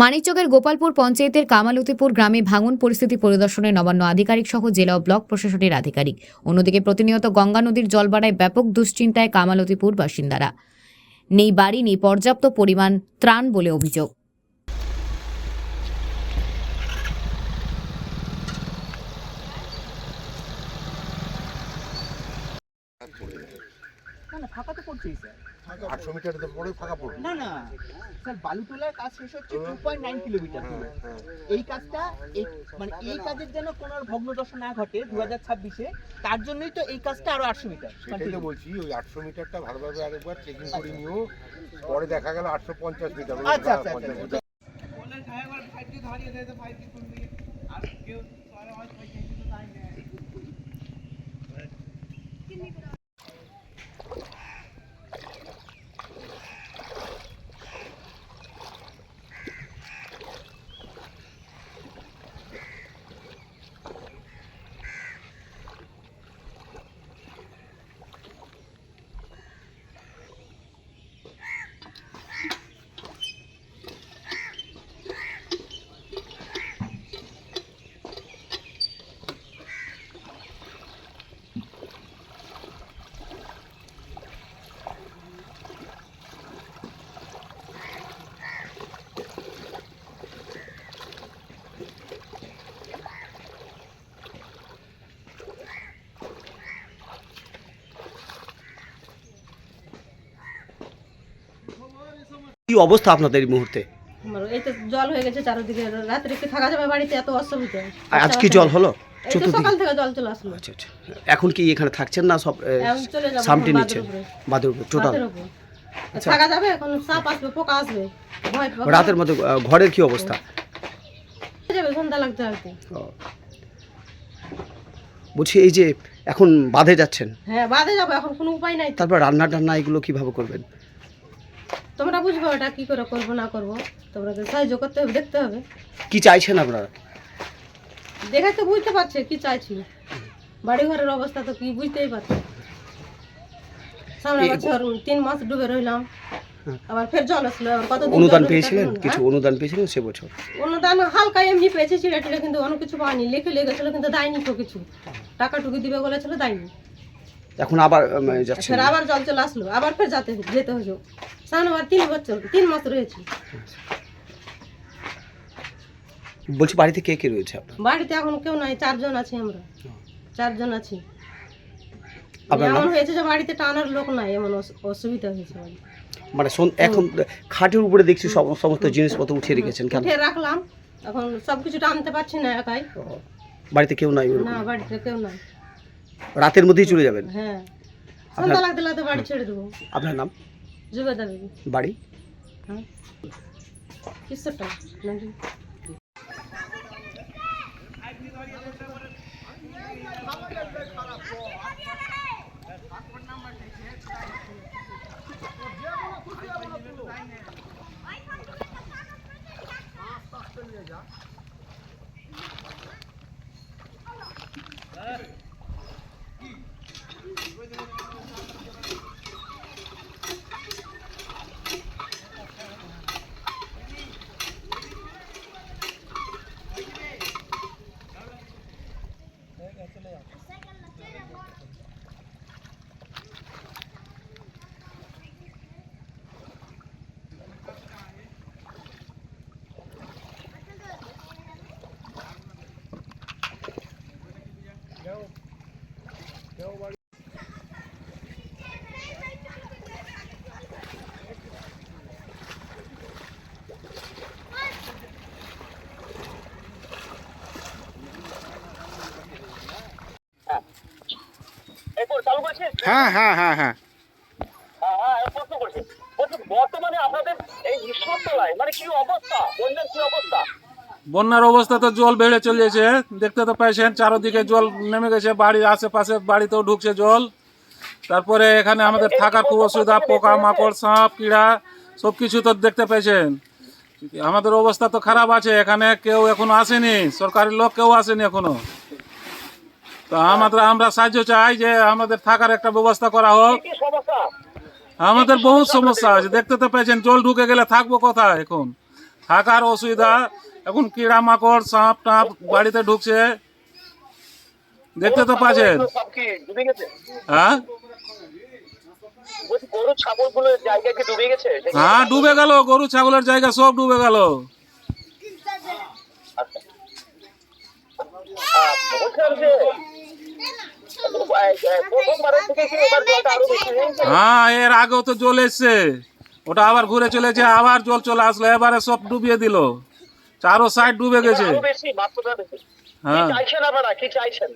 মানিকচকের গোপালপুর পঞ্চায়েতের কামালতিপুর গ্রামে ভাঙন পরিস্থিতি পরিদর্শনে নবান্ন আধিকারিক সহ জেলা ও ব্লক প্রশাসনের আধিকারিক। অন্যদিকে প্রতিনিয়ত গঙ্গা নদীর জল বাড়ায় ব্যাপক দুশ্চিন্তায় কামালতিপুর বাসিন্দারা। নেই বাড়ি, নেই পর্যাপ্ত পরিমাণ ত্রাণ বলে অভিযোগ। না না ফাঁকা তো পড়ছেই স্যার। আটশো মিটার তো পরে ফাঁকা পড়বে। না না স্যার বালু তোলার কাজ শেষ হচ্ছে টু পয়েন্ট নাইন কিলোমিটার এই কাজটা মানে এই কাজের যেন কোনো আর ভগ্নদশা না ঘটে দু হাজার ছাব্বিশে তার জন্যই তো এই কাজটা আরও আটশো মিটার সেটাই তো বলছি ওই আটশো মিটারটা ভালোভাবে আরেকবার চেকিং করে নিও। পরে দেখা গেল আটশো পঞ্চাশ মিটার ওই আচ্ছা, আচ্ছা, পঞ্চাশ আচ্ছা। কি অবস্থা আপনাদের এই মুহূর্তে? আমার এই তো জল হয়ে গেছে চারিদিকে রাত্রে কি থাকা যাবে বাড়িতে? এত অসুবিধা। আজ কি জল হলো? সকাল থেকে জল চলে আসলো। আচ্ছা আচ্ছা। এখন কি এখানে থাকছেন না সব সামটি নিচ্ছেন? উপরে। টোটাল রাতের থাকা যাবে এখন সাপ আসবে পোকা আসবে রাতের মধ্যে ঘরের কি অবস্থা? যাবে সন্ধ্যা লাগতে লাগতে। বলছি এই যে এখন বাঁধে যাচ্ছেন? হ্যাঁ বাদে যাব এখন কোনো উপায় নাই তারপর রান্না টান্না এগুলো কীভাবে করবেন? তোমরা বুঝব এটা কি করে করব না করব। তোমরা সাহায্য করতে হবে দেখতে হবে। কি চাইছেন আপনারা? দেখে তো বুঝতে পারছে কি চাইছি। বাড়ি ঘরের অবস্থা তো কি বুঝতেই পারছে সামনে বছর তিন মাস ডুবে রইলাম। হ্যাঁ। আবার ফের জল আসলো আবার কতদিন অনুদান পেয়েছিলেন? কিছু অনুদান পেয়েছিলেন সে বছর? অনুদান হালকা এমনি পেয়েছে চিড়ে টিড়ে কিন্তু অন্য কিছু পাইনি লিখে লেগেছিল কিন্তু দেয়নি তো কিছু। টাকা টুকি দিবে বলেছিল দেয়নি। এখন আবার উম, যাচ্ছেন ফের আবার জল চলে আসলো আবার ফের যেতে যেতে হলো। সামনে আবার তিন বছর তিন মাস রয়েছে। বলছি বাড়িতে কে কে রয়েছে আপনার? বাড়িতে এখন কেউ নাই চারজন আছি আমরা। চারজন আছি। এমন হয়েছে যে বাড়িতে টানার লোক নাই এমন অসু- অসুবিধা হয়েছে মানে সন- এখন খাটের উপরে দেখছি সমস্ত জিনিসপত্র উঠিয়ে রেখেছেন কেন? উঠে রাখলাম এখন সব কিছু টানতে পারছি না একাই। বাড়িতে কেউ নাই না বাড়িতে কেউ নাই। রাতের মধ্যেই চলে যাবেন। হ্যাঁ। সন্ধ্যা লাগতে লাগতে বাড়ি ছেড়ে দেবো। আপনার নাম? জুবেদা বেবি বাড়ি? হ্যাঁ। কিসটা নাকি? Go. Go, buddy. হ্যাঁ হ্যাঁ হ্যাঁ হ্যাঁ। বর্তমানে আপনাদের এই ঈশ্বরতলায় মানে কি অবস্থা? বন্যার কি অবস্থা? বন্যার অবস্থা তো জল বেড়ে চলেছে। দেখতে তো পাইছেন চারদিকে জল নেমে গেছে বাড়ির আশেপাশে বাড়িতেও ঢুকছে জল। তারপরে এখানে আমাদের থাকার খুব অসুবিধা পোকা মাকড় সাপ কীড়া সব কিছু তো দেখতে পেয়েছেন আমাদের অবস্থা তো খারাপ আছে এখানে কেউ এখনও আসেনি সরকারি লোক কেউ আসেনি এখনও। তো আমাদের আমরা সাহায্য চাই যে আমাদের থাকার একটা ব্যবস্থা করা হোক। আমাদের বহুত সমস্যা আছে। দেখতে তো পেয়েছেন জল ঢুকে গেলে থাকব কোথায় এখন? থাকার অসুবিধা। এখন কিড়া মাকড় সাপ টাপ বাড়িতে ঢুকছে। দেখতে তো পাচ্ছেন হ্যাঁ? হ্যাঁ ডুবে গেল। গরু ছাগলের জায়গা সব ডুবে গেল। আহ, হ্যাঁ এর আগেও তো জল এসছে। ওটা আবার ঘুরে চলেছে আবার জল চলে আসলো এবারে সব ডুবিয়ে দিল। চারো সাইড ডুবে গেছে। আরও বেশি মাত্রাটা বেশি কি হ্যাঁ। চাইছেন আপনারা? কি চাইছেন?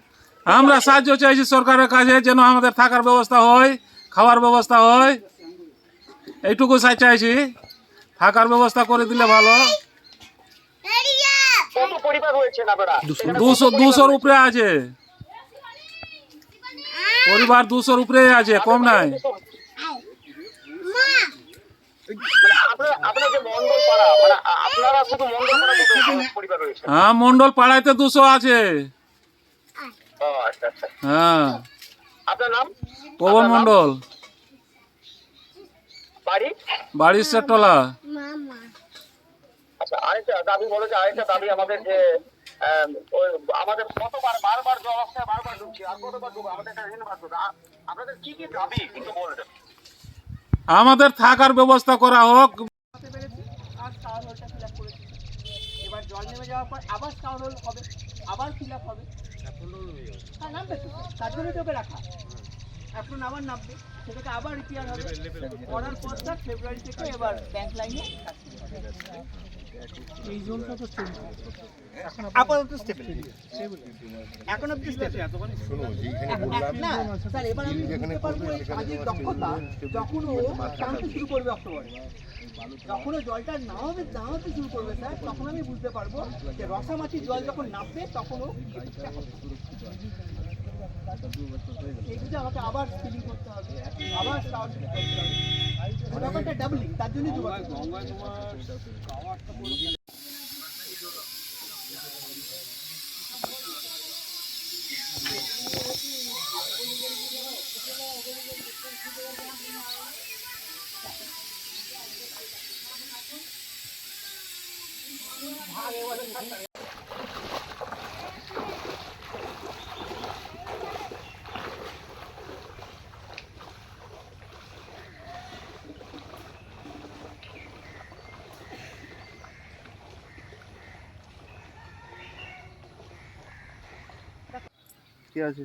আমরা সাহায্য চাইছি সরকারের কাছে যেন আমাদের থাকার ব্যবস্থা হয় খাওয়ার ব্যবস্থা হয়। এইটুকু চাই চাইছি। থাকার ব্যবস্থা করে দিলে ভালো। দুশো। দুশোর উপরে আছে। পরিবার দুশোর উপরে আছে কম নাই। মানে আপনারা আপনারা যে মন্ডল মানে হ্যাঁ মন্ডল পাড়াইতে দুশো আছে। ও আচ্ছা আচ্ছা। হ্যাঁ। পবন মন্ডল বাড়ির সেটলা আচ্ছা আরেকটা দাবি বলো যে আরেকটা দাবি আমাদের যে আমাদের কতবার বারবার জল আসছে বারবার ঢুকছে আর কতবার ঢুকবে আমাদের একটা ঋণ বাড়বে আপনাদের কি কি দাবি? কিন্তু বলবেন আমাদের থাকার ব্যবস্থা করা হোক। এবার জল নেমে যাওয়ার পর আবার টাওয়ার হোল হবে আবার ফিল আপ হবে। হ্যাঁ নামবে তো তার জন্য তোকে রাখা। এখন আবার নামবে সেটাকে আবার রিপেয়ার হবে। করার পর ফেব্রুয়ারি থেকে এবার ব্যাংক লাইনে এই জোনটা তো আপাতত স্টেবল এখন অব্দি স্টেবল শোনো যেখানে বললাম না স্যার এবার আমি যেখানে পারব দক্ষতা যখন ও টানতে শুরু করবে অক্টোবরে যখন ও জলটা নামাবে নামাতে শুরু করবে স্যার তখন আমি বুঝতে পারব যে রসামাটির জল যখন নামবে তখন ও করতে হবে। এই বুঝে আমাকে আবার ফিলিং করতে হবে। আবার স্টার্ট করতে হবে। ব্যাপারটা ডাবলিং তার জন্যই যোগাযোগ কি আছে।